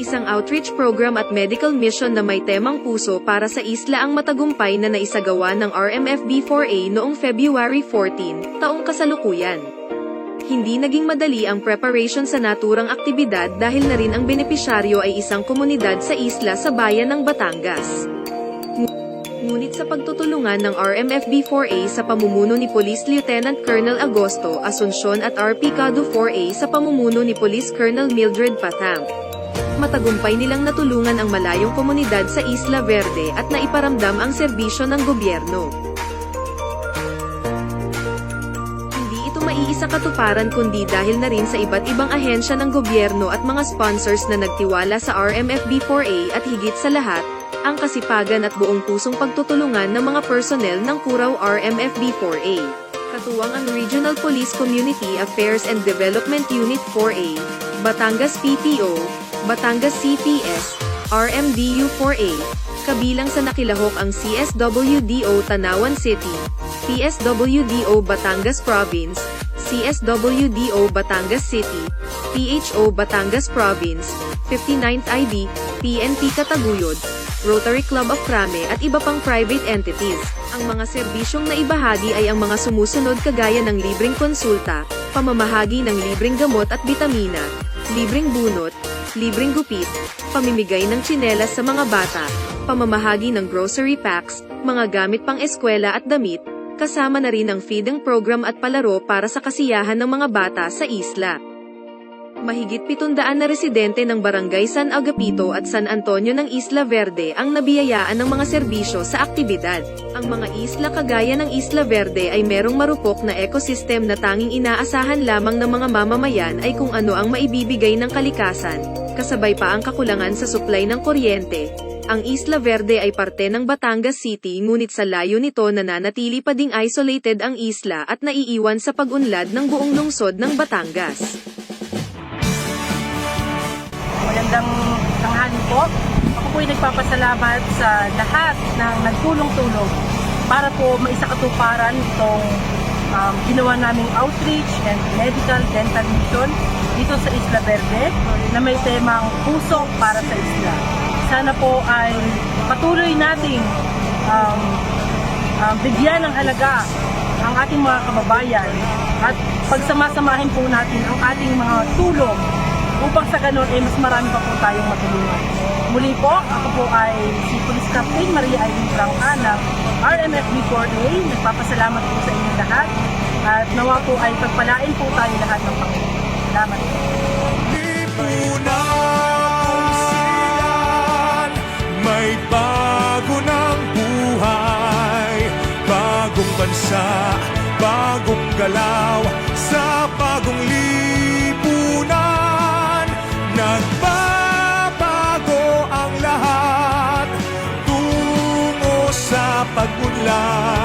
isang outreach program at medical mission na may temang puso para sa isla ang matagumpay na naisagawa ng RMFB-4A noong February 14, taong kasalukuyan. Hindi naging madali ang preparation sa naturang aktibidad dahil na rin ang benepisyaryo ay isang komunidad sa isla sa bayan ng Batangas. Ngunit sa pagtutulungan ng RMFB-4A sa pamumuno ni Police Lieutenant Colonel Agosto Asuncion at RP Cado 4A sa pamumuno ni Police Colonel Mildred Patham, matagumpay nilang natulungan ang malayong komunidad sa Isla Verde at naiparamdam ang serbisyo ng gobyerno. Hindi ito maiisa katuparan kundi dahil na rin sa iba't ibang ahensya ng gobyerno at mga sponsors na nagtiwala sa RMFB-4A at higit sa lahat, ang kasipagan at buong pusong pagtutulungan ng mga personnel ng Curaw RMFB-4A. Katuwang ang Regional Police Community Affairs and Development Unit 4A, Batangas PPO, Batangas CPS, RMDU-4A, kabilang sa nakilahok ang CSWDO Tanawan City, PSWDO Batangas Province, CSWDO Batangas City, PHO Batangas Province, 59th ID, PNP Kataguyod, Rotary Club of Crame at iba pang private entities. Ang mga serbisyong naibahagi ay ang mga sumusunod kagaya ng libreng konsulta, pamamahagi ng libreng gamot at bitamina, libreng bunot, libreng gupit, pamimigay ng tsinelas sa mga bata, pamamahagi ng grocery packs, mga gamit pang eskwela at damit, kasama na rin ang feeding program at palaro para sa kasiyahan ng mga bata sa isla. Mahigit 700 na residente ng Barangay San Agapito at San Antonio ng Isla Verde ang nabiyayaan ng mga serbisyo sa aktibidad. Ang mga isla kagaya ng Isla Verde ay merong marupok na ecosystem na tanging inaasahan lamang ng mga mamamayan ay kung ano ang maibibigay ng kalikasan, kasabay pa ang kakulangan sa supply ng kuryente. Ang Isla Verde ay parte ng Batangas City ngunit sa layo nito nananatili pa ding isolated ang isla at naiiwan sa pag-unlad ng buong lungsod ng Batangas. Magandang tanghali po. Ako po ay nagpapasalamat sa lahat ng nagtulong-tulong para po maisakatuparan itong um, ginawa naming outreach and medical dental mission dito sa Isla Verde na may temang puso para sa isla. Sana po ay patuloy nating um, um, bigyan ng halaga ang ating mga kababayan at pagsamasamahin po natin ang ating mga tulong upang sa ganun ay mas marami pa po tayong matulungan. Muli po, ako po ay si Police Captain Maria Irene Franca ng RMFB4A. Nagpapasalamat po sa inyong lahat at nawa po ay pagpalain po tayo lahat ng Panginoon. Salamat po. Lipunang silan, may bago ng buhay, bagong bansa pag-unlad